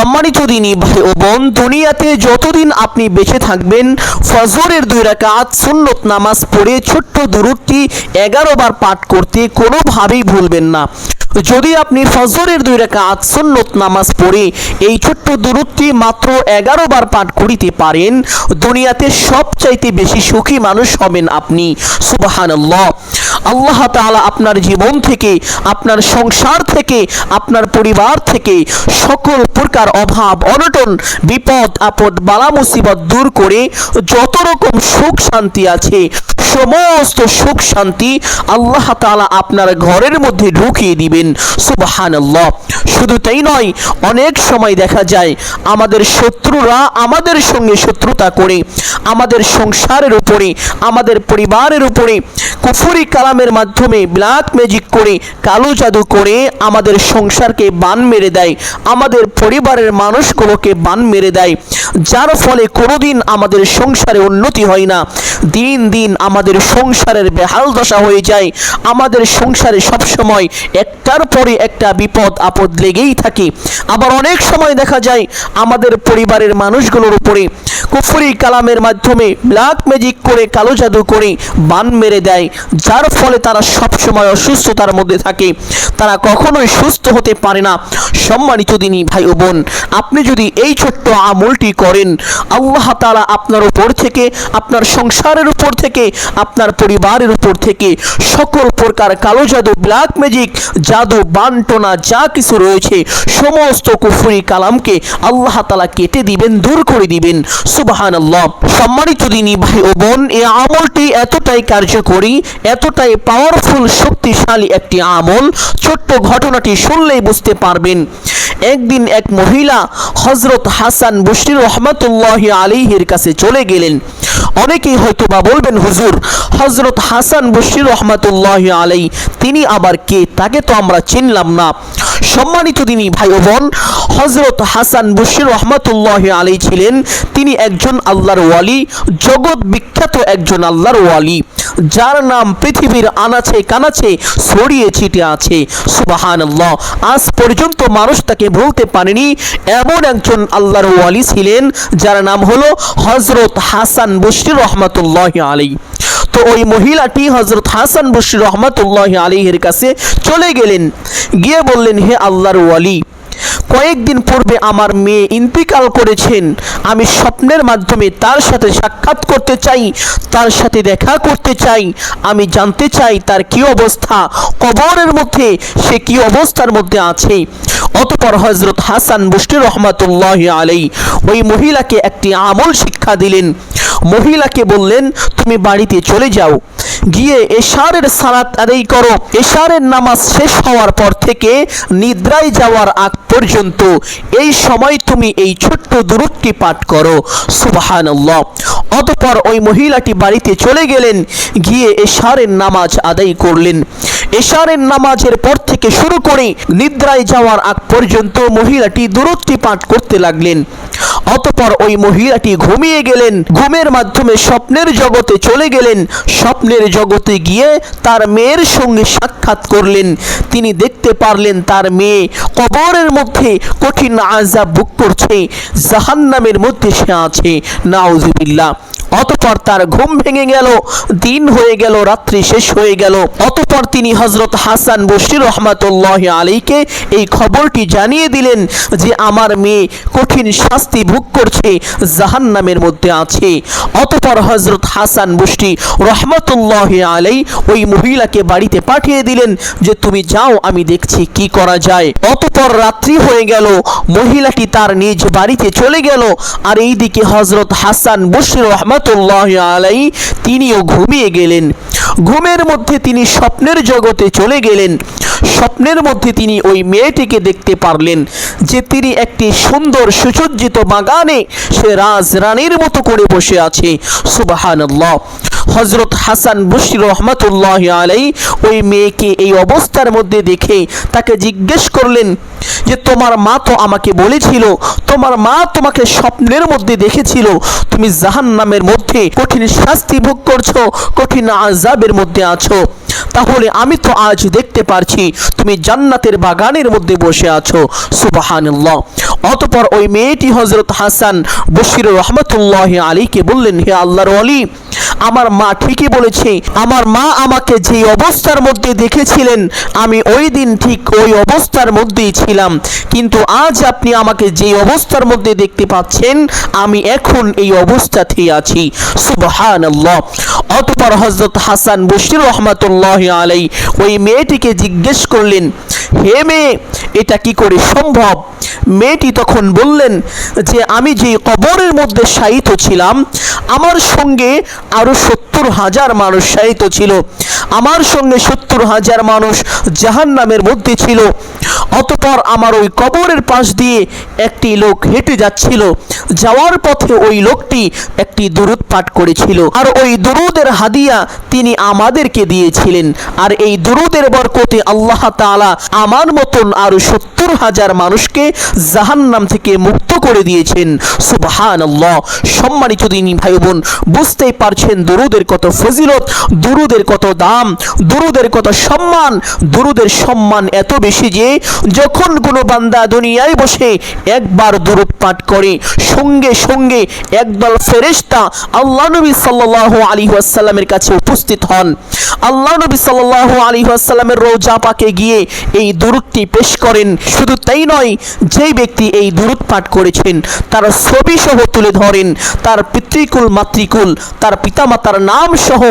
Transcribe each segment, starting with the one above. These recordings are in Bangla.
সম্মানিত দিনী ভাই ও বোন, দুনিয়াতে যতদিন আপনি বেঁচে থাকবেন, ফজরের দুই রাকাত সুন্নত নামাজ পড়ে ছোট্ট দূরত্বটি এগারো বার পাঠ করতে কোনোভাবেই ভুলবেন না। যদি আপনি ফজরের দুই রাকাত সুন্নত নামাজ পড়ে এই ছোট্ট দূরত্বটি মাত্র এগারো বার পাঠ করিতে পারেন, দুনিয়াতে সবচাইতে বেশি সুখী মানুষ হবেন আপনি। সুবাহানাল্লাহ। আল্লাহ তাআলা আপনার জীবন থেকে, আপনার সংসার থেকে, আপনার পরিবার থেকে সকল প্রকার অভাব, অনটন, বিপদ, আপদ, বালা, মুসিবত দূর করে যত রকম সুখ শান্তি আছে সমস্ত সুখ শান্তি আল্লাহ তাআলা আপনার ঘরের মধ্যে ঢুকিয়ে দিবেন। সুবহানাল্লাহ। শুধু তাই নয়, অনেক সময় দেখা যায় আমাদের শত্রুরা আমাদের সঙ্গে শত্রুতা করে, আমাদের সংসারের উপরে, আমাদের পরিবারের উপরে কুফুরি কালামের মাধ্যমে ব্ল্যাক ম্যাজিক করে, কালো জাদু করে আমাদের সংসারকে বান মেরে দেয়, আমাদের পরিবারের মানুষগুলোকে বান মেরে দেয়। যার ফলে কোনোদিন আমাদের সংসারে উন্নতি হয় না। দিন দিন আমাদের সংসারের বেহাল দশা হয়ে যায়। আমাদের সংসারে সবসময় একটার পরে একটা বিপদ, আপদ লেগেই থাকে। আবার অনেক সময় দেখা যায়, আমাদের পরিবারের মানুষগুলোর উপরে কুফুরি কালামের মাধ্যমে ব্ল্যাক ম্যাজিক করে কালো জাদু করে বান মেরে দেয়, যার ফলে তারা সবসময় অসুস্থতার মধ্যে থাকে। তারা কখনোই সুস্থ হতে পারে না। সম্মানিত দিনী ভাই ও বোন, আপনি যদি এই ছোট্ট আমলটি করেন, আল্লাহ তাআলা আপনার উপর থেকে, আপনার সংসারের উপর থেকে, আপনার পরিবারের উপর থেকে সকল প্রকার কালো জাদু ব্ল্যাক ম্যাজিক জাদু, বান্টনা যা কিছু রয়েছে, সমস্ত কুফুরি কালামকে আল্লাহ তাআলা কেটে দিবেন, দূর করে দিবেন। সুবাহান আল্লাহ সম্মানিত দিনী ভাই ও বোন, এই আমলটি এতটাই কার্যকরী, এতটাই পাওয়ারফুল শক্তিশালী একটি আমল। ছোট্ট ঘটনাটি শুনলেই বুঝতে পারবেন। একদিন এক মহিলা হজরত হাসান বশির রহমতুল্লাহ আলিহির কাছে চলে গেলেন। অনেকেই হয়তো বা বলবেন, হুজুর হজরত হাসান বশির রহমতুল্লাহ আলাই তিনি আবার কে? তাকে তো আমরা চিনলাম না। সম্মানিত তিনি ভাই বোন হজরত হাসান বশির রহমতুল্লাহ আলী ছিলেন। তিনি একজন আল্লাহর ওয়ালি, জগৎ বিখ্যাত একজন আল্লাহর ওয়ালি। যার নাম পৃথিবীর আনাচে কানাচে ছড়িয়ে ছিটে আছে। সুবাহান আজ পর্যন্ত মানুষ তাকে ভুলতে পারেনি এমন একজন আল্লাহর ওয়ালি ছিলেন, যার নাম হলো হজরত হাসান বশির রহমতুল্লাহ আলী তো ওই মহিলাটি হজরত হাসান বশির রহমতুল্লাহ আলীর কাছে চলে গেলেন, গিয়ে বললেন, হে আল্লাহর ওয়ালি কয়েকদিন পূর্বে আমার মেয়ে ইন্তিকাল করেছেন। আমি স্বপ্নের মাধ্যমে তার সাথে সাক্ষাৎ করতে চাই, তার সাথে দেখা করতে চাই। আমি জানতে চাই তার কি অবস্থা, কবরের মধ্যে সে কি অবস্থার মধ্যে আছে। অতপর হজরত হাসান বুষ্টি রহমাতুল্লাহ আলাই ওই মহিলাকে একটি আমল শিক্ষা দিলেন। মহিলাকে বললেন, তুমি বাড়িতে চলে যাও। গিয়ে এশারের সালাত আদায় করো। এশারের নামাজ শেষ হওয়ার পর থেকে নিদ্রায় যাওয়ার আগ পর্যন্ত এই সময় তুমি এই ছোট্ট দূরত্বটি পাঠ করো। সুবহানাল্লাহ। অতপর ওই মহিলাটি বাড়িতে চলে গেলেন, গিয়ে এশারের নামাজ আদায় করলেন। এশারের নামাজের পর থেকে শুরু করে নিদ্রায় যাওয়ার আগ পর্যন্ত মহিলাটি দূরত্বটি পাঠ করতে লাগলেন। অতপর ওই মহিলাটি ঘুমিয়ে গেলেন। ঘুমের মাধ্যমে স্বপ্নের জগতে চলে গেলেন। স্বপ্নের জগতে গিয়ে তার মেয়ের সঙ্গে সাক্ষাৎ করলেন। তিনি দেখতে পারলেন তার মেয়ে কবরের মধ্যে কঠিন আজাব বুক করছে, জাহান্নামের মধ্যে সে আছে। নাউজুবিল্লাহ। অতপর তার ঘুম ভেঙে গেল, দিন হয়ে গেল, রাত্রি শেষ হয়ে গেল। অতপর তিনি হজরত হাসান বশির রহমাতুল্লাহ আলীকে এই খবরটি জানিয়ে দিলেন যে আমার মেয়ে কঠিন শাস্তি ভোগ করছে, জাহান্নামের মধ্যে আছে। অতপর হজরত হাসান বষ্টি রহমতুল্লাহ আলাই ওই মহিলাকে বাড়িতে পাঠিয়ে দিলেন যে, তুমি যাও, আমি দেখছি কি করা যায়। অতপর রাত্রি হয়ে গেল, মহিলাটি তার নিজ বাড়িতে চলে গেল। আর এইদিকে হজরত হাসান বশির রহমতুল্লাহ আলাই তিনিও ঘুমিয়ে গেলেন। ঘুমের মধ্যে তিনি স্বপ্নের জগতে চলে গেলেন। স্বপ্নের মধ্যে তিনি ওই মেয়েটিকে দেখতে পারলেন যে তিনি একটি সুন্দর সুসজ্জিত বাগানে সে রাজ রানীর মতো করে বসে আছে। সুবাহান্লাহ হজরত হাসান বশির রহমতুল্লাহ আলাই ওই মেয়েকে এই অবস্থার মধ্যে দেখে তাকে জিজ্ঞেস করলেন যে তোমার মা তো আমাকে বলেছিল, তোমার মা তোমাকে স্বপ্নের মধ্যে দেখেছিল, তুমি জাহান নামের মধ্যে কঠিন শাস্তি ভোগ করছ, কঠিন আজাবের মধ্যে আছো। তাহলে আমি তো আজ দেখতে পারছি, তুমি জান্নাতের বাগানের মধ্যে বসে আছো। সুবাহান্লাহ অতপর ওই মেয়েটি হজরত হাসান বশির রহমতুল্লাহ আলীকে বললেন, হে আল্লাহর আলী আমার মা ঠিকই বলেছে, আমার মা আমাকে যে অবস্থার মধ্যে দেখেছিলেন, আমি ওই দিন ঠিক ওই অবস্থার মধ্যেই ছিলাম। কিন্তু আজ আপনি আমাকে যে অবস্থার মধ্যে দেখতে পাচ্ছেন, আমি এখন এই অবস্থাতেই আছি। সুবহান অতপর হজরত হাসান বশির রহমতুল্লাহ আলাই ওই মেয়েটিকে জিজ্ঞেস করলেন হে মেয়ে, এটা কি করে সম্ভব? মেয়েটি তখন বললেন যে, আমি যে কবরের মধ্যে শায়িত ছিলাম, আমার সঙ্গে আরও সত্তর হাজার মানুষ শায়িত ছিল। আমার সঙ্গে সত্তর হাজার মানুষ জাহান নামের মধ্যে ছিল। অতপর আমার ওই কবরের পাশ দিয়ে একটি লোক হেঁটে যাচ্ছিল। যাওয়ার পথে ওই লোকটি একটি দুরুদ পাঠ করেছিল। আর ওই দুরুদের হাদিয়া তিনি আমাদেরকে দিয়েছিলেন। আর এই দুরুদের বরকতে আল্লাহ তাআলা আমার মতন আরও সত্তর হাজার মানুষকে জাহান্নাম থেকে মুক্ত করে দিয়েছেন। সুবহান আল্লাহ সম্মানিত দিনী ভাই বোন বুঝতেই পারছেন দুরুদের কত ফজিলত, দুরুদের কত দাম, দুরুদের কত সম্মান, দুরুদের সম্মান এত বেশি যে যখন কোনো বান্দা দুনিয়ায় বসে একবার দুরুদ পাঠ করে, সঙ্গে সঙ্গে একদল ফেরেশতা আল্লাহ নবী সাল্লাল্লাহু আলাইহি ওয়াসাল্লামের কাছে উপস্থিত হন। আল্লাহ নবী সাল্লাল্লাহু আলাইহি ওয়াসাল্লামের রোজা পাকে গিয়ে এই দুরুদটি পেশ করেন। শুধু তাই নয়, যেই ব্যক্তি এই দুরুদ পাঠ করেছেন, তার ছবি সহ তুলে ধরেন, তার পিতৃকুল, মাতৃকুল, তার পিতামাতার নাম সহ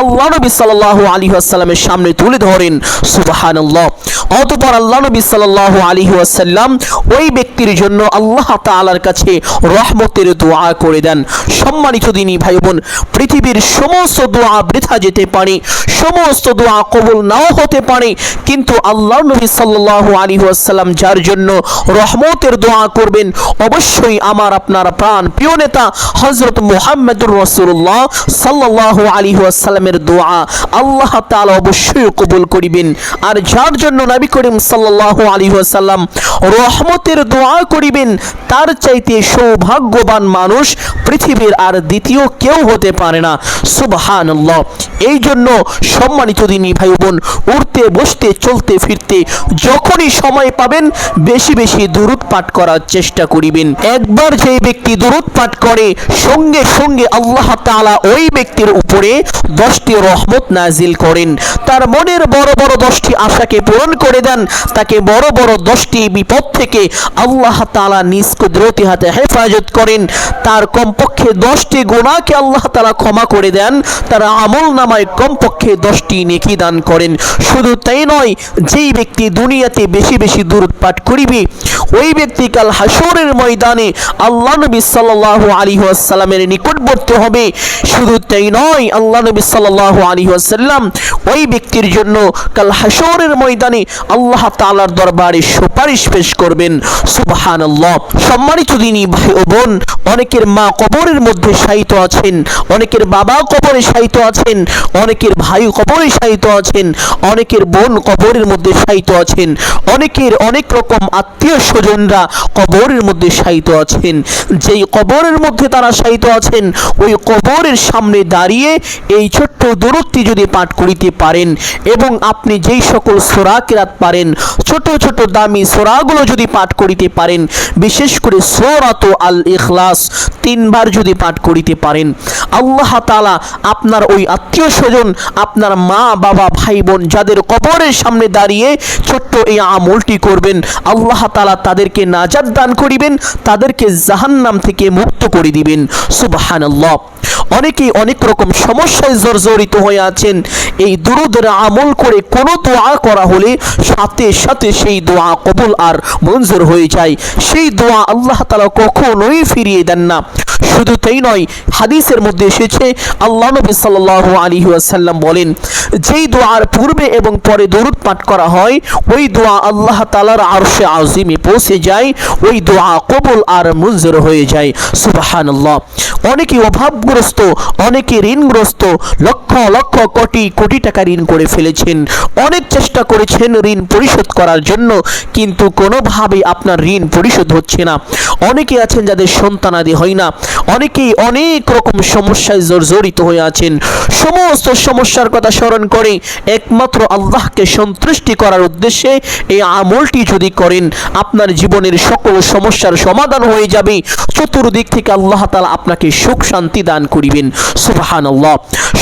আল্লাহ নবী সাল্লাল্লাহু আলাইহি ওয়াসাল্লামের সামনে তুলে ধরেন। সুবহানাল্লাহ। অতঃপর আল্লাহ নবী সাল্লাল্লাহু আলাইহি ওয়াসাল্লাম ওই ব্যক্তির জন্য আল্লাহ তাআলার কাছে রহমতের দোয়া করে দেন। সম্মানিত দিনী ভাই বোন পৃথিবীর সমস্ত দোয়া বৃথা যেতে পারে, সমস্ত দোয়া কবুল নাও হতে পারে, কিন্তু আল্লাহ নবী সাল্লাল্লাহু আলাইহি ওয়াসাল্লাম, যার জন্য রহমতের দোয়া করবেন, অবশ্যই আমার, আপনার প্রাণ প্রিয় নেতা হযরত মুহাম্মদুর রাসূলুল্লাহ সাল্লাল্লাহু আলাইহি ওয়াসাল্লামের দোয়া আল্লাহ তাআলা অবশ্যই কবুল করিবেন। আর যার জন্য নবী করিম সাল্লাল্লাহু আলাইহি ওয়াসাল্লাম রহমতের দোয়া করিবেন, তার চাইতে সৌভাগ্যবান মানুষ পৃথিবীর আর দ্বিতীয় কেউ হতে পারে না। সুবহানাল্লাহ। এই জন্য সম্মানিত দিনী ভাই বোন উঠতে বসতে, চলতে, ফিরতে যখনই সময় পাবেন, বেশি বেশি দুরুদ পাঠ করার চেষ্টা করিবেন। একবার যে ব্যক্তি দুরুদ পাঠ করে, সঙ্গে সঙ্গে আল্লাহ তাআলা ওই ব্যক্তির উপরে দশটি রহমত নাজিল করেন। তার মনের বড় বড় দশটি আশাকে পূরণ করে দেন, তাকে বড় বড় দশটি বিপদ থেকে আল্লাহ তাআলা নিজ কুদরতি হাতে হেফাজত করেন। তার কমপক্ষে দশটি গুণাকে আল্লাহ তাআলা ক্ষমা করে দেন, তার আমল নামায় কমপক্ষে দশটি নেকি দান করেন। শুধু তাই নয়, যেই ব্যক্তি দুনিয়াতে বেশি বেশি দূরত পাঠ করিবে, ওই ব্যক্তি কাল হাসরের ময়দানে আল্লাহ নবী সাল্লাল্লাহু আলাইহি ওয়াসাল্লামের নিকটবর্তী হবে। শুধু তাই নয়, আল্লাহ নবী সাল্লাল্লাহু আলাইহি ওয়াসাল্লাম ওই ব্যক্তির জন্য কাল হাসরের ময়দানে আল্লাহ তালার দরবারে সুপারিশ পেশ করবেন। সুবহানাল্লাহ। সম্মানিত দিনী ভাই ও বোন, অনেকের মা কবরের মধ্যে শায়িত আছেন, অনেকের বাবা কবরে শায়িত আছেন অনেকের ভাই কবরে শায়িত আছেন, অনেকের বোন কবরের মধ্যে শায়িত আছেন, অনেকের অনেক রকম আত্মীয় স্বজনরা কবরের মধ্যে শায়িত আছেন। যেই কবরের মধ্যে তারা শায়িত আছেন, ওই কবরের সামনে দাঁড়িয়ে এই ছোট্ট দূরত্বটি যদি পাঠ করিতে পারেন এবং আপনি যেই সকল সোরা কেরাত পারেন, ছোট ছোট দামি সোরাগুলো যদি পাঠ করিতে পারেন, বিশেষ করে সোরাত আল ইখলাস তিনবার যদি পাঠ করিতে পারেন, আল্লাহ তাআলা আপনার ওই আত্মীয় স্বজন, আপনার মা, বাবা ভাই বোন যাদের কবরের সামনে দাঁড়িয়ে ছোট্ট এই আমলটি করবেন, আল্লাহ তালা তাদেরকে নাজাদ দান করিবেন, তাদেরকে জাহান্নাম থেকে মুক্ত করে দিবেন। সুবহানাল্লাহ। অনেকেই অনেক রকম সমস্যায় জর্জরিত হয়ে আছেন। এই দুরুদের আমল করে কোনো দোয়া করা হলে সাথে সাথে সেই দোয়া কবুল আর মঞ্জুর হয়ে যায়। সেই দোয়া আল্লাহ তালা কখনোই ফিরিয়ে দেন না। শুধু তাই নয়, হাদিসের মধ্যে এসেছে, আল্লাহ নবী সাল্লাল্লাহু আলাইহি ওয়াসাল্লাম বলেন, যেই দোয়ার পূর্বে এবং পরে দরুদ পাঠ করা হয়, ওই দোয়া আল্লাহ তাআলার আরশে আজিমে পৌঁছে যায়, ওই দোয়া কবুল আর মঞ্জুর হয়ে যায়। সুবহানাল্লাহ। অনেকে অভাবগ্রস্ত, অনেকে ঋণগ্রস্ত, লক্ষ লক্ষ কোটি কোটি টাকা ঋণ করে ফেলেছেন। অনেক চেষ্টা করেছেন ঋণ পরিশোধ করার জন্য, কিন্তু কোনোভাবেই আপনার ঋণ পরিশোধ হচ্ছে না। অনেকে আছেন যাদের সন্তানাদি হয় না অনেকেই অনেক রকম সমস্যায় জর্জরিত হয়ে আছেন। সমস্ত সমস্যার কথা স্মরণ করে একমাত্র আল্লাহকে সন্তুষ্টি করার উদ্দেশ্যে এই আমলটি যদি করেন, আপনার জীবনের সকল সমস্যার সমাধান হয়ে যাবে। চতুর্দিক থেকে আল্লাহ তালা আপনাকে সুখ শান্তি দান করিবেন। সুবাহান আল্লাহ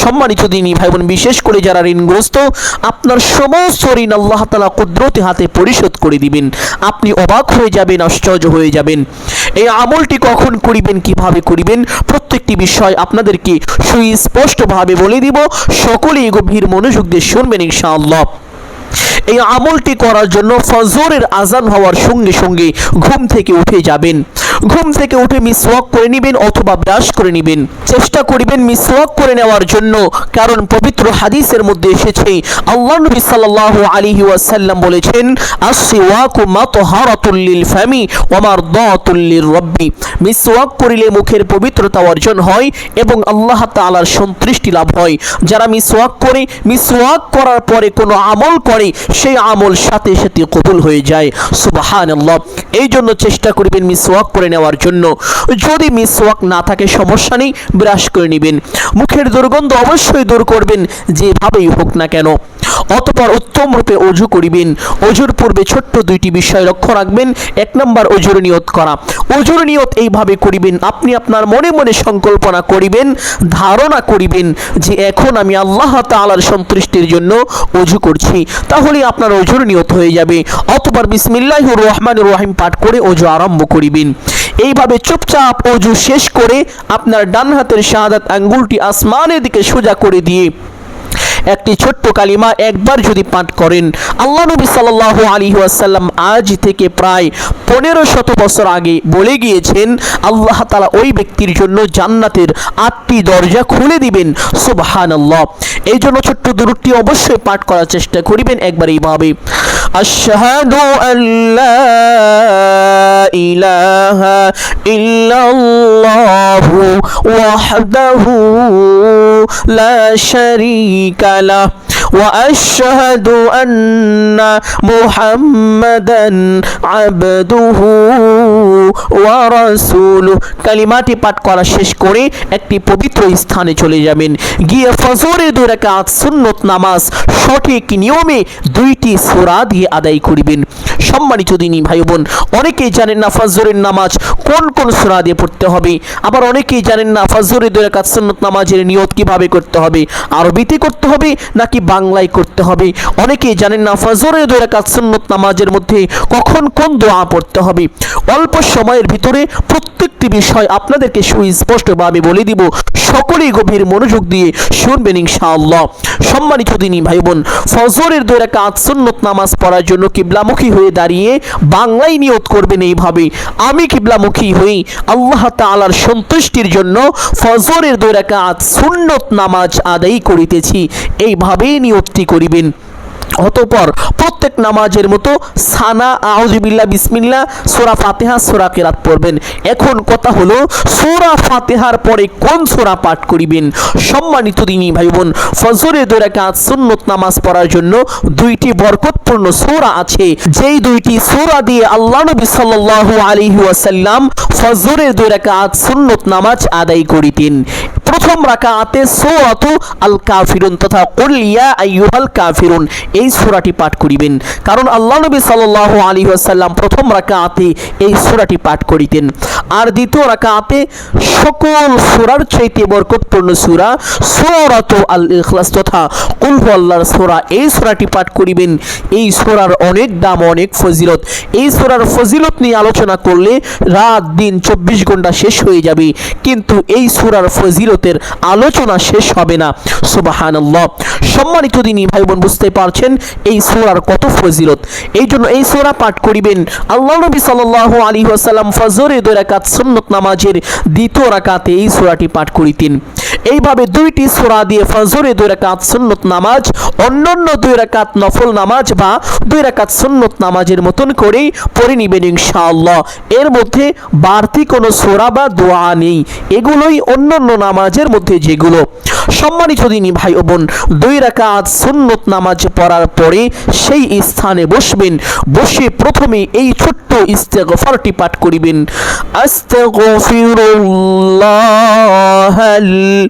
সম্মানিত দিনী ভাই বোন বিশেষ করে যারা ঋণগ্রস্ত, আপনার সমস্ত ঋণ আল্লাহ তালা কুদরতি হাতে পরিশোধ করে দিবেন। আপনি অবাক হয়ে যাবেন, আশ্চর্য হয়ে যাবেন। এই আমলটি কখন করিবেন, কীভাবে করিবেন, প্রত্যেকটি বিষয় আপনাদেরকে সুস্পষ্টভাবে বলে দিব। সকলেই গভীর মনোযোগ দিয়ে শুনবেন ইনশাআল্লাহ। এই আমলটি করার জন্য ফজরের আজান হওয়ার সঙ্গে সঙ্গে ঘুম থেকে উঠে যাবেন। ঘুম থেকে উঠে মিসওয়াক করে নেবেন অথবা ব্রাশ করে নেবেন। চেষ্টা করিবেন মিসওয়াক করে নেওয়ার জন্য, কারণ পবিত্র হাদিসের মধ্যে এসেছে, আল্লাহ নবী সাল্লাল্লাহু আলাইহি ওয়াসাল্লাম বলেছেন আসওয়াকু মাতহারাতুল লিল ফামি ওয়া মারদাতুল লিররাব্বি মিসওয়াক করিলে মুখের পবিত্রতা অর্জন হয় এবং আল্লাহ তাআলার সন্তুষ্টি লাভ হয়। যারা মিসওয়াক করে মিসওয়াক করার পরে কোনো আমল করে, সেই আমল সাথে সাথে কবুল হয়ে যায়। সুবহানাল্লাহ। এই জন্য চেষ্টা করবেন মিসওয়াক করে নেওয়ার জন্য। যদি মিসওয়াক না থাকে, সমস্যা নেই ব্রাশ করে নেবেন। মুখের দুর্গন্ধ অবশ্যই দূর করবেন, যেভাবেই হোক না কেন। অতপর উত্তম রূপে অজু করিবেন। অজুর পূর্বে ছোট্ট দুইটি বিষয় লক্ষ্য রাখবেন। এক নম্বর, অজুর নিয়ত করা। অজুর নিয়ত এইভাবে করিবেন, আপনি আপনার মনে মনে সংকল্পনা করিবেন, ধারণা করিবেন যে এখন আমি আল্লাহ তাআলার সন্তুষ্টির জন্য অজু করছি। তাহলে আপনার অজুর নিয়ত হয়ে যাবে। অতপর বিসমিল্লাহির রহমানির রহিম পাঠ করে অজু আরম্ভ করিবেন। এইভাবে চুপচাপ অজু শেষ করে আপনার ডান হাতের শাহাদাত আঙ্গুলটি আসমানের দিকে সোজা করে দিয়ে একটি ছোট্ট কালিমা একবার যদি পাঠ করেন, আল্লাহ নবী সাল্লাল্লাহু আলাইহি ওয়াসাল্লাম আজ থেকে প্রায় পনেরো শত বছর আগে বলে গিয়েছেন, আল্লাহ তালা ওই ব্যক্তির জন্য জান্নাতের আটটি দরজা খুলে দিবেন, সুবহানাল্লাহ। এই জন্য ছোট্ট দূরটি অবশ্যই পাঠ করার চেষ্টা করিবেন একবার এইভাবে। আশহাদু আল্লা ইলাহা ইল্লাল্লাহু ওয়াহদাহু লা শারীকা له واشهد ان محمدا عبده ورسوله কালিমাটি পাঠ করা শেষ করে একটি পবিত্র স্থানে চলে যাবেন গিয়ে ফজরের দুই রাকাত সুন্নত নামাজ সঠিক নিয়মে দুইটি সূরা দিয়ে আদায় করিবেন সম্মানিত দিনী ভাই বোন, অনেকেই জানেন না ফজরের নামাজ কোন কোন সূরা দিয়ে পড়তে হবে। আবার অনেকেই জানেন না ফজরের দুই রাকাত নামাজের নিয়ত কীভাবে করতে হবে, আরবিতে করতে হবে নাকি বাংলায় করতে হবে। অনেকেই জানেন না ফজরের দুই রাকাত নামাজের মধ্যে কখন কোন দোয়া পড়তে হবে। অল্প সময়ের ভিতরে প্রত্যেকটি বিষয় আপনাদেরকে সুস্পষ্টভাবে বলে দিব। সকলেই গভীর মনোযোগ দিয়ে শুনবেন ইনশাআল্লাহ। সম্মানিত দিনী ভাই বোন, ফজরের দুই রাকাত সুন্নত নামাজ পড়ার জন্য কিবলামুখী হয়ে দাঁড়িয়ে বাংলায় নিয়ত করবেন এইভাবে। আমি কিবলামুখী হই। আল্লাহ তালার সন্তুষ্টির জন্য ফজরের দৈরাকাত রাকাত সুন্নত নামাজ আদায় করিতেছি। এইভাবেই নিয়তটি করিবেন। অতপর প্রত্যেক নামাজের মতো সানা আউজবিল্লা বিসমিল্লা সোরা ফাতেহা, সোরা কেরাত পড়বেন। এখন কথা হলো, সোরা ফাতেহার পরে কোন সোরা পাঠ করিবেন? সম্মানিত দিনী ভাই বোন ফজরে দোরাকাত সুন্নত নামাজ পড়ার জন্য দুইটি বরকতপূর্ণ সোরা আছে। যেই দুইটি সোরা দিয়ে আল্লাহ নবী সাল্লাল্লাহু আলাইহি ওয়াসাল্লাম ফজরের দোরাকাত সুন্নত নামাজ আদায় করিতেন। প্রথম রাকাতে সূরাতু আল কাফিরুন তথা কুল ইয়া আইয়ুহাল কাফিরুন, এই সূরাটি পাঠ করিবেন। কারণ আল্লাহ নবী সাল্লাল্লাহু আলাইহি ওয়াসাল্লাম প্রথম রাকাতে এই সূরাটি পাঠ করিতেন। আর দ্বিতীয় রাকাতে সকল সূরার চাইতে বরকতপূর্ণ সূরা সূরাতু আল ইখলাস তথা কুল হুয়াল্লাহর সূরা, এই সূরাটি পাঠ করিবেন। এই সূরার অনেক দাম, অনেক ফজিলত। এই সূরার ফজিলত নিয়ে আলোচনা করলে রাত, দিন, চব্বিশ ঘণ্টা শেষ হয়ে যাবে। কিন্তু এই সূরার ফজিলতের আলোচনা শেষ হবে না। সুবাহানাল্লাহ। সম্মানিত দিনই ভাই বোন বুঝতে পারছেন? এই সূরার কত ফজিলত। এই জন্য এই সোরা পাঠ করিবেন। আল্লাহ নবী সাল্লাল্লাহু আলাইহি ওয়াসাল্লাম ফজরে দুই রাকাত সুন্নত নামাজের দ্বিতীয় রাকাতে এই সোরাটি পাঠ করিতেন। এইভাবে দুইটি সূরা দিয়ে ফজরে দুই রাকাত সুন্নত নামাজ, অন্যান্য দুই রাকাত নফল নামাজ বা দুই রাকাত সুন্নত নামাজের মতন করেই পড়ে নিবেন ইনশাআল্লাহ। এর মধ্যে বাড়তি কোনো সূরা বা দোয়া নেই। এগুলোই অন্যান্য নামাজের মধ্যে যেগুলো। সম্মানিত দিনী ভাই ও বোন, দুই রাকাত সুন্নত নামাজ পড়ার পরে সেই স্থানে বসবেন, বসে প্রথমে এই ছোট্ট ইস্তেগফারটি পাঠ করিবেন।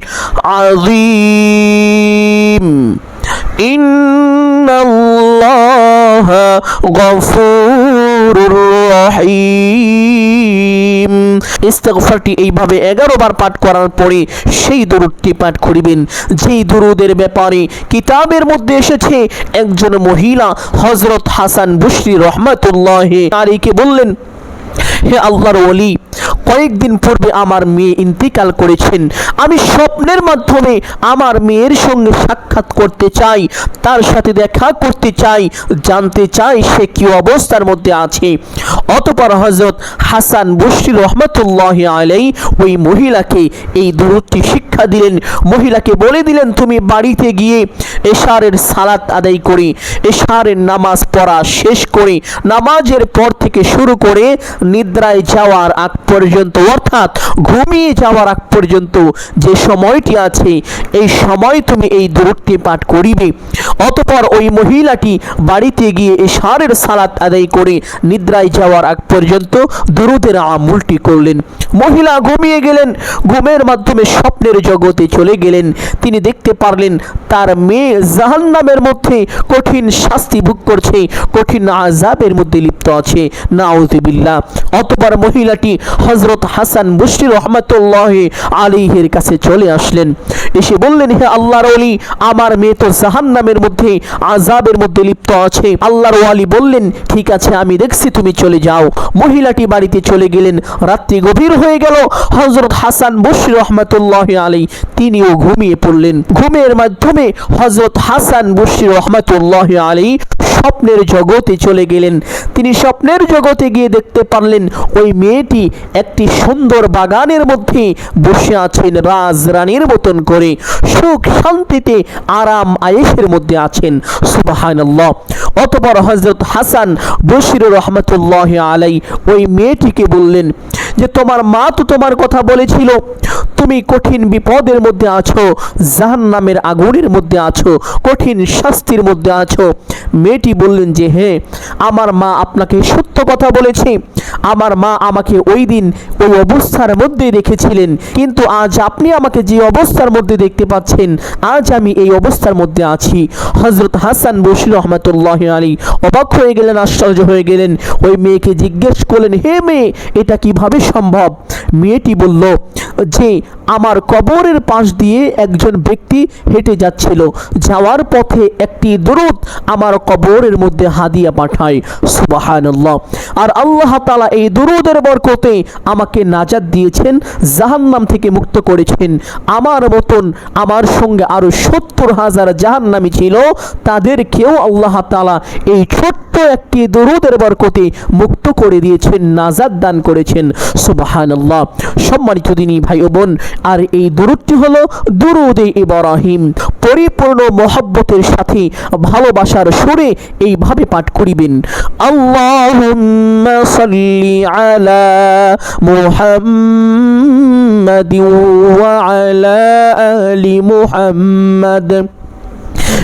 আস্তাগফিরুল্লাহাল আযীম। ইন্নাল্লাহ গফুরুর রহিম। ইস্তেগফারটি এইভাবে এগারো বার পাঠ করার পরে সেই দরুদটি পাঠ করিবেন। যেই দরুদের ব্যাপারে কিতাবের মধ্যে এসেছে, একজন মহিলা হজরত হাসান বুশরি রহমাতুল্লাহ তারিকে বললেন, হে আল্লাহর ওলি কয়েকদিন পূর্বে আমার মেয়ে ইন্তিকাল করেছেন। আমি স্বপ্নের মাধ্যমে আমার মেয়ের সঙ্গে সাক্ষাৎ করতে চাই, তার সাথে দেখা করতে চাই, জানতে চাই সে কি অবস্থার মধ্যে আছে। অতপর হজরত হাসান বশরি রহমতুল্লাহ আলাই ওই মহিলাকে এই দূরত্বে শিক্ষা দিলেন। মহিলাকে বলে দিলেন, তুমি বাড়িতে গিয়ে এশারের সালাত আদায় করে, এশারের নামাজ পড়া শেষ করে, নামাজের পর থেকে শুরু করে নিদ্রায় যাওয়ার আগ পর্যন্ত অর্থাৎ ঘুমিয়ে যাওয়ার আগ পর্যন্ত যে সময়টি আছে, এই সময় তুমি এই দূরত্বে পাঠ করিবে। অতপর ওই মহিলাটি বাড়িতে গিয়ে এশারের সালাত আদায় করে নিদ্রায় যাওয়ার আগ পর্যন্ত দুরুদের আমলটি করলেন। মহিলা ঘুমিয়ে গেলেন, ঘুমের মাধ্যমে স্বপ্নের জগতে চলে গেলেন। তিনি দেখতে পারলেন, তার মেয়ে জাহান্নামের মধ্যে কঠিন শাস্তি ভোগ করছে, কঠিন আজাবের মধ্যে লিপ্ত আছে। নাউজুবিল্লাহ। অতপর মহিলাটি হজরত হাসান মুশরি রহমতুল্লাহ আলীহের কাছে চলে আসলেন। এসে বললেন, হে আল্লাহর ওলি, আমার মেয়ে তো জাহান্নামের মধ্যে আজাবের মধ্যে লিপ্ত আছে। আল্লাহর ওয়ালি বললেন, ঠিক আছে, আমি দেখছি, তুমি চলে যাও। মহিলাটি বাড়িতে চলে গেলেন। রাত্রি গভীর হয়ে গেল। হজরত হাসান বশির রহমতুল্লাহ আলী তিনিও ঘুমিয়ে পড়লেন। ঘুমের মাধ্যমে হজরত হাসান বশির রহমতুল্লাহ আলী স্বপ্নের জগতে চলে গেলেন। তিনি স্বপ্নের জগতে গিয়ে দেখতে পারলেন, ওই মেয়েটি একটি সুন্দর বাগানের মধ্যে বসে আছেন রাজ রানীর মতন করে। সুখ শান্তিতে আরাম আয়েসের মধ্যে আছেন। সুবাহানাল্লাহ। অতপর হজরত হাসান বশির রহমতুল্লাহ আলাই ওই মেয়েটিকে বললেন যে তোমার মা তো তোমার কথা বলেছিল, তুমি কঠিন বিপদের মধ্যে আছো জাহান নামের আগুনের মধ্যে আছো, কঠিন শাস্তির মধ্যে আছো। মেয়েটি বললেন যে হ্যাঁ আমার মা আপনাকে সত্য কথা বলেছে। আমার মা আমাকে ওই দিন ওই অবস্থার মধ্যে রেখেছিলেন। কিন্তু আজ আপনি আমাকে যে অবস্থার মধ্যে দেখতে পাচ্ছেন, আজ আমি এই অবস্থার মধ্যে আছি। হজরত হাসান বশির রহমতুল্লাহ আলী অবাক হয়ে গেলেন, আশ্চর্য হয়ে গেলেন। ওই মেয়েকে জিজ্ঞেস করলেন, হে মেয়ে, এটা কীভাবে সম্ভব? মেয়েটি বলল যে আমার কবরের পাশ দিয়ে একজন ব্যক্তি হেঁটে যাচ্ছিল। যাওয়ার পথে একটি দরুদ আমার কবরের মধ্যে হাদিয়া পাঠায়। সুবাহান্লাহ আর আল্লাহ তালা এই দরুদের বরকতে আমাকে নাজাদ দিয়েছেন, জাহান্নাম থেকে মুক্ত করেছেন। আমার মতন আমার সঙ্গে আরও সত্তর হাজার জাহান্নামী ছিল তাদেরকেও আল্লাহ তালা এই ছোট্ট একটি দরুদের বরকতে মুক্ত করে দিয়েছেন নাজাদ দান করেছেন। সুবাহান্লাহ সম্মানিত দিনী ভাই ও বোন আর এই দূরটি হলো দুরুদে ইব্রাহিম। পরিপূর্ণ মহব্বতের সাথে ভালোবাসার সুরে এইভাবে পাঠ করিবেন, আল্লাহুম্মা সাল্লি আলা মুহাম্মাদি ওয়া আলা আলি মুহাম্মাদ।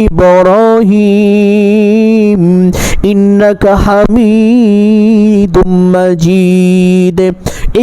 إبراهيم ইন্নাক হামিদুম মাজিদ।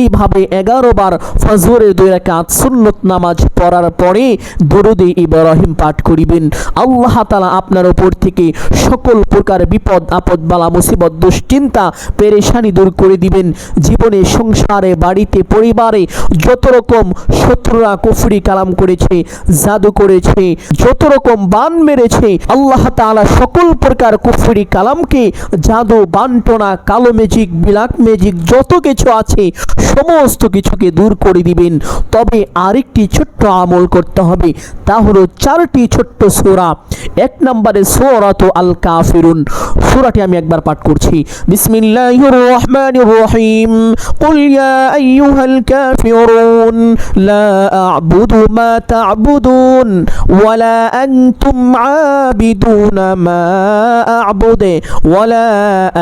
এইভাবে এগারো বার ফজরে দুই রাকাত সুন্নত নামাজ পড়ার পরে দরুদে ইব্রাহিম পাঠ করিবেন। আল্লাহ তালা আপনার ওপর থেকে সকল প্রকার বিপদ, আপদ, বালা, মুসিবত, দুশ্চিন্তা, পেরেশানি দূর করে দিবেন। জীবনে, সংসারে, বাড়িতে, পরিবারে যত রকম শত্রুরা কুফরি কালাম করেছে, জাদু করেছে, যত রকম বান মেরেছে, আল্লাহ তালা সকল প্রকার কুফরি কালাম কালামকে জাদু বান্টনা কালো ম্যাজিক ব্ল্যাক ম্যাজিক যত কিছু আছে সমস্ত কিছুকে দূর করে দিবেন তবে আরেকটি ছোট্ট আমল করতে হবে তা হলো চারটি ছোট্ট সোরা এক নম্বরে সোরাত আল কাফিরুন সূরাটি আমি একবার পাঠ করছি বিসমিল্লাহির রহমানির রহিম قل يا أيها الكافرون لا أعبد ما تعبدون ولا أنتم عابدون ما أعبد ولا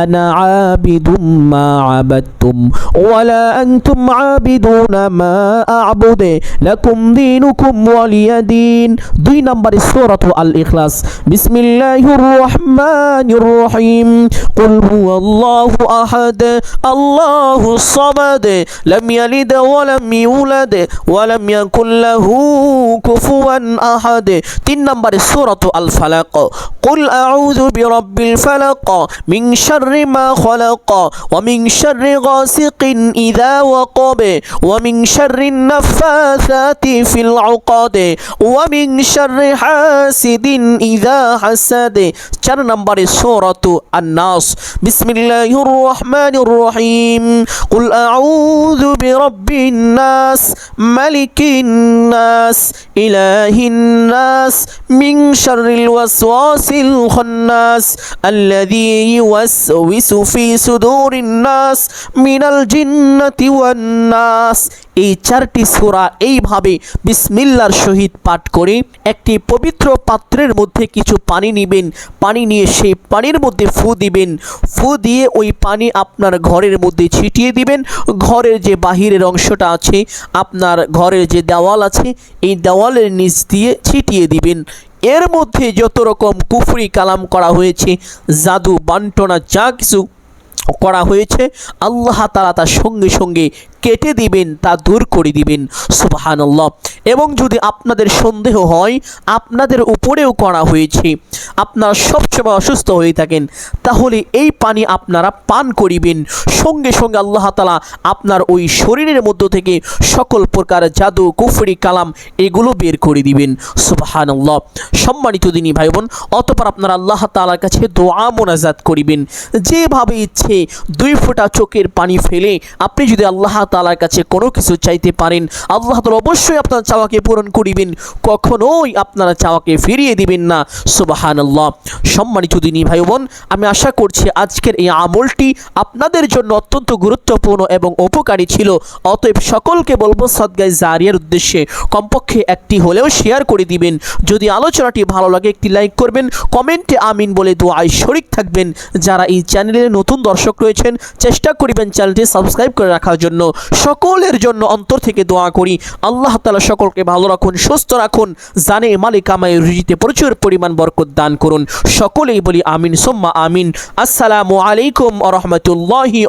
أنا عابد ما عبدتم ولا أنتم عابدون ما أعبد لكم دينكم ولي دين দুই নম্বরে সূরাত আল ইখলাস বিসমিল্লাহির রহমানির রহিম قل هو الله أحد الله الصمد لم يلد ولم يولد ولم يكن له كفوا أحد তিন নম্বরে সূরাত আল ফালাক قل أعوذ برب الفلق خلق من شر ما خلق ومن شر غاسق إذا وقب. ومن شر النفاثات في العقد. ومن شر حاسد إذا حسد. شر نمبر سورة الناس بسم الله الرحمن الرحيم قل أعوذ برب الناس ملك الناس إله الناس من شر الوسواس الخناس الذي يوسوس في صدور الناس من الجنة والناس এই চারটি সূরা এইভাবে বিসমিল্লার সহিত পাঠ করে একটি পবিত্র পাত্রের মধ্যে কিছু পানি নেবেন পানি নিয়ে সেই পানির মধ্যে ফু দিবেন ফু দিয়ে ওই পানি আপনার ঘরের মধ্যে ছিটিয়ে দিবেন ঘরের যে বাহিরের অংশটা আছে আপনার ঘরের যে দেওয়াল আছে এই দেওয়ালের নিচ দিয়ে ছিটিয়ে দিবেন এর মধ্যে যত রকম কুফরি কালাম করা হয়েছে, জাদু, বান্টনা যা কিছু করা হয়েছে, আল্লাহ তালা তার সঙ্গে সঙ্গে কেটে দিবেন, তা দূর করে দিবেন। সুবহানাল্লাহ। এবং যদি আপনাদের সন্দেহ হয়, আপনাদের উপরেও করা হয়েছে, আপনারা সবসময় অসুস্থ হয়ে থাকেন, তাহলে এই পানি আপনারা পান করিবেন। সঙ্গে সঙ্গে আল্লাহ তালা আপনার ওই শরীরের মধ্য থেকে সকল প্রকার জাদু, কুফরি, কালাম এগুলো বের করে দিবেন। সুবহানাল্লাহ। সম্মানিত দিনী ভাই বোন অতপর আপনারা আল্লাহ তালার কাছে দোয়া মোনাজাত করিবেন। যেভাবে ইচ্ছে দুই ফোঁটা চোখের পানি ফেলে, আপনি যদি আল্লাহ তালার কাছে কোনো কিছু চাইতে পারেন, আল্লাহ তালা অবশ্যই আপনার চাওয়াকে পূরণ করিবেন। কখনোই আপনারা চাওয়াকে ফিরিয়ে দিবেন না। সুবাহানাল্লাহ। সম্মানিত দিনী ভাই বোন আমি আশা করছি আজকের এই আমলটি আপনাদের জন্য অত্যন্ত গুরুত্বপূর্ণ এবং উপকারী ছিল। অতএব সকলকে বলব সদগায় জারিয়ার উদ্দেশ্যে কমপক্ষে একটি হলেও শেয়ার করে দিবেন। যদি আলোচনাটি ভালো লাগে একটি লাইক করবেন, কমেন্টে আমিন বলে দোয়ায় শরিক থাকবেন। যারা এই চ্যানেলে নতুন দর্শক রয়েছেন, চেষ্টা করিবেন চ্যানেলটি সাবস্ক্রাইব করে রাখার জন্য। সকলের জন্য অন্তর থেকে দোয়া করি। আল্লাহ তালা সকলকে ভালো রাখুন, সুস্থ রাখুন, জানে মালিক আমায় রুজিতে প্রচুর পরিমাণ বরকত দান করুন। সকলেই বলি আমিন, সোম্মা আমিন। আসসালামু আলাইকুম আ রহমতুল্লাহি